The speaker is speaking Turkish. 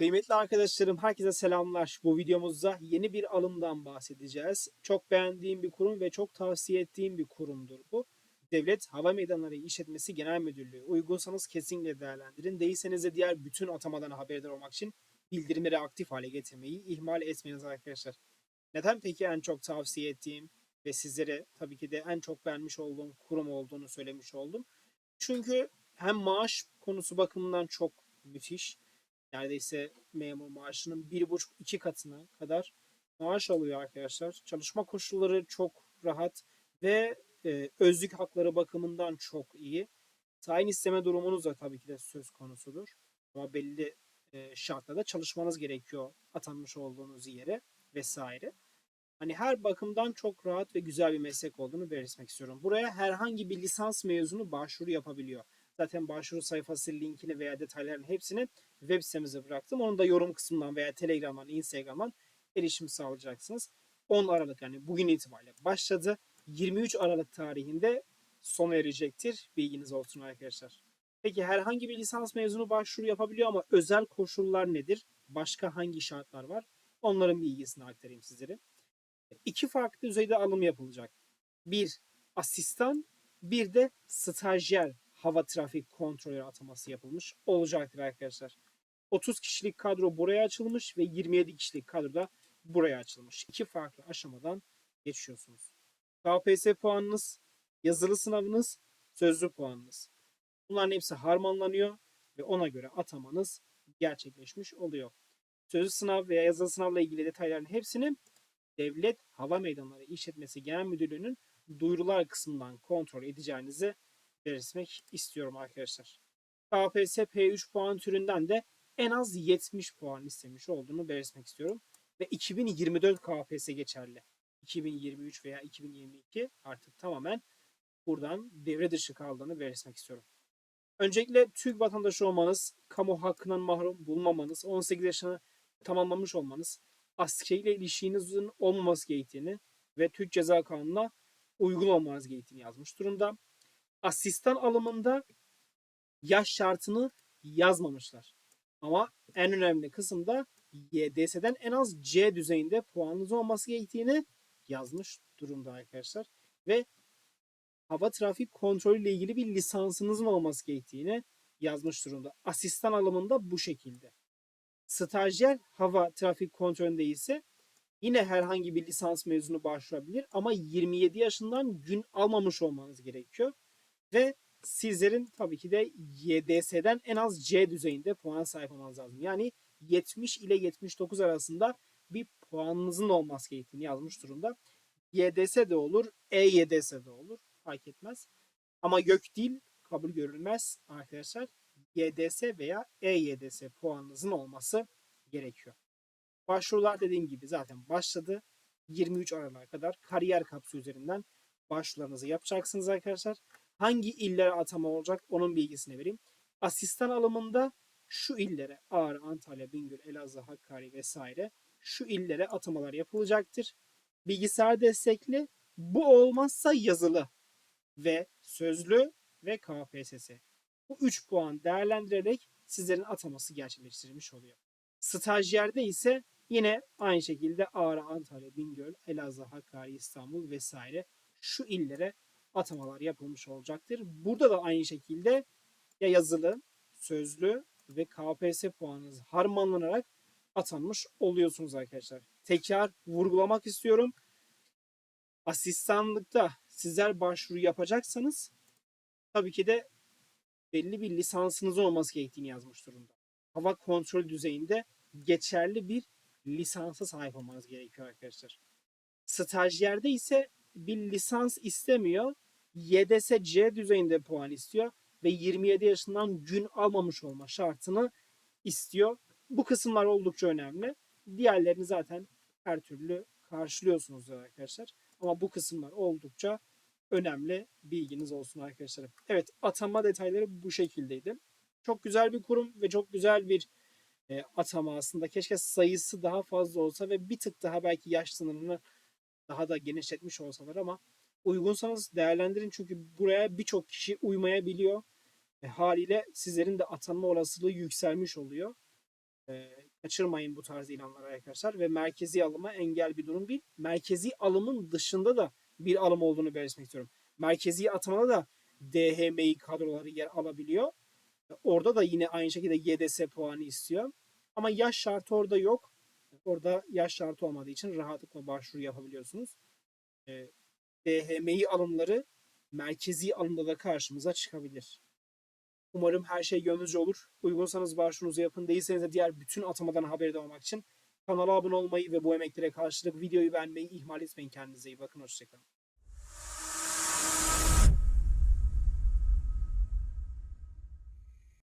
Kıymetli arkadaşlarım, herkese selamlar. Bu videomuzda yeni bir alımdan bahsedeceğiz. Çok beğendiğim bir kurum ve çok tavsiye ettiğim bir kurumdur bu. Devlet Hava Meydanları İşletmesi Genel Müdürlüğü. Uygunsanız kesinlikle değerlendirin. Değilseniz de diğer bütün atamadan haberdar olmak için bildirimleri aktif hale getirmeyi ihmal etmeyiniz arkadaşlar. Neden peki en çok tavsiye ettiğim ve sizlere tabii ki de en çok beğenmiş olduğum kurum olduğunu söylemiş oldum. Çünkü hem maaş konusu bakımından çok müthiş neredeyse memur maaşının bir buçuk iki katına kadar maaş alıyor arkadaşlar. Çalışma koşulları çok rahat ve e, özlük hakları bakımından çok iyi. Tayin isteme durumunuz da tabii ki de söz konusudur. Ama belli e, şartlarda çalışmanız gerekiyor atanmış olduğunuz yere vesaire. Hani her bakımdan çok rahat ve güzel bir meslek olduğunu belirtmek istiyorum. Buraya herhangi bir lisans mezunu başvuru yapabiliyor. Zaten başvuru sayfası linkini veya detayların hepsini web sitemize bıraktım. Onu da yorum kısmından veya Telegram'dan, Instagram'dan erişim sağlayacaksınız. 10 Aralık yani bugün itibariyle başladı. 23 Aralık tarihinde sona erecektir. Bilginiz olsun arkadaşlar. Peki herhangi bir lisans mezunu başvuru yapabiliyor ama özel koşullar nedir? Başka hangi şartlar var? Onların bilgisini aktarayım sizlere. İki farklı düzeyde alım yapılacak. Bir asistan, bir de stajyer hava trafik kontrolörü ataması yapılmış olacaktır arkadaşlar. 30 kişilik kadro buraya açılmış ve 27 kişilik kadro da buraya açılmış. İki farklı aşamadan geçiyorsunuz. KPSS puanınız, yazılı sınavınız, sözlü puanınız. Bunların hepsi harmanlanıyor ve ona göre atamanız gerçekleşmiş oluyor. Sözlü sınav veya yazılı sınavla ilgili detayların hepsini Devlet Hava Meydanları İşletmesi Genel Müdürlüğü'nün duyurular kısmından kontrol edeceğinizi belirtmek istiyorum arkadaşlar. KPSS P3 puan türünden de en az 70 puan istemiş olduğunu belirtmek istiyorum. Ve 2024 KPSS geçerli. 2023 veya 2022 artık tamamen buradan devre dışı kaldığını belirtmek istiyorum. Öncelikle Türk vatandaşı olmanız, kamu hakkından mahrum bulmamanız, 18 yaşını tamamlamış olmanız, askeriyle ilişkinizin olmaması gerektiğini ve Türk Ceza Kanunu'na uygun olmanız gerektiğini yazmış durumda. Asistan alımında yaş şartını yazmamışlar. Ama en önemli kısımda YDS'den en az C düzeyinde puanınız olması gerektiğini yazmış durumda arkadaşlar. Ve hava trafik kontrolü ile ilgili bir lisansınızın olması gerektiğini yazmış durumda. Asistan alımında bu şekilde. Stajyer hava trafik kontrolünde ise yine herhangi bir lisans mezunu başvurabilir ama 27 yaşından gün almamış olmanız gerekiyor. Ve sizlerin tabii ki de YDS'den en az C düzeyinde puan sahip olmanız lazım. Yani 70 ile 79 arasında bir puanınızın olması gerektiğini yazmış durumda. YDS de olur, EYDS de olur. Fark etmez. Ama YÖK değil kabul görülmez arkadaşlar. YDS veya EYDS puanınızın olması gerekiyor. Başvurular dediğim gibi zaten başladı. 23 Aralık'a kadar kariyer kapsı üzerinden başvurularınızı yapacaksınız arkadaşlar. Hangi illere atama olacak onun bilgisini vereyim. Asistan alımında şu illere Ağrı, Antalya, Bingöl, Elazığ, Hakkari vesaire şu illere atamalar yapılacaktır. Bilgisayar destekli bu olmazsa yazılı ve sözlü ve KPSS. Bu 3 puan değerlendirerek sizlerin ataması gerçekleştirilmiş oluyor. Stajyerde ise yine aynı şekilde Ağrı, Antalya, Bingöl, Elazığ, Hakkari, İstanbul vesaire şu illere atamalar yapılmış olacaktır. Burada da aynı şekilde ya yazılı, sözlü ve KPSS puanınız harmanlanarak atanmış oluyorsunuz arkadaşlar. Tekrar vurgulamak istiyorum. Asistanlıkta sizler başvuru yapacaksanız tabii ki de belli bir lisansınız olması gerektiğini yazmış durumda. Hava kontrol düzeyinde geçerli bir lisansa sahip olmanız gerekiyor arkadaşlar. Stajyerde ise bir lisans istemiyor. YDS C düzeyinde puan istiyor ve 27 yaşından gün almamış olma şartını istiyor. Bu kısımlar oldukça önemli. Diğerlerini zaten her türlü karşılıyorsunuz arkadaşlar. Ama bu kısımlar oldukça önemli bilginiz olsun arkadaşlarım. Evet atama detayları bu şekildeydi. Çok güzel bir kurum ve çok güzel bir e, atama aslında. Keşke sayısı daha fazla olsa ve bir tık daha belki yaş sınırını daha da genişletmiş olsalar ama uygunsanız değerlendirin çünkü buraya birçok kişi uymayabiliyor. E, haliyle sizlerin de atanma olasılığı yükselmiş oluyor. E, Kaçırmayın bu tarz ilanları arkadaşlar ve merkezi alıma engel bir durum değil. Merkezi alımın dışında da bir alım olduğunu belirtmek istiyorum. Merkezi atımada da DHMİ kadroları yer alabiliyor. Orada da yine aynı şekilde YDS puanı istiyor. Ama yaş şartı orada yok. Orada yaş şartı olmadığı için rahatlıkla başvuru yapabiliyorsunuz. Ee, DHMİ alımları merkezi alımda da karşımıza çıkabilir. Umarım her şey gönlünüzce olur. Uygunsanız başvurunuzu yapın. Değilseniz de diğer bütün atamadan haberdar olmak için kanala abone olmayı ve bu emeklere karşılık videoyu beğenmeyi ihmal etmeyin. Kendinize iyi bakın. Hoşçakalın.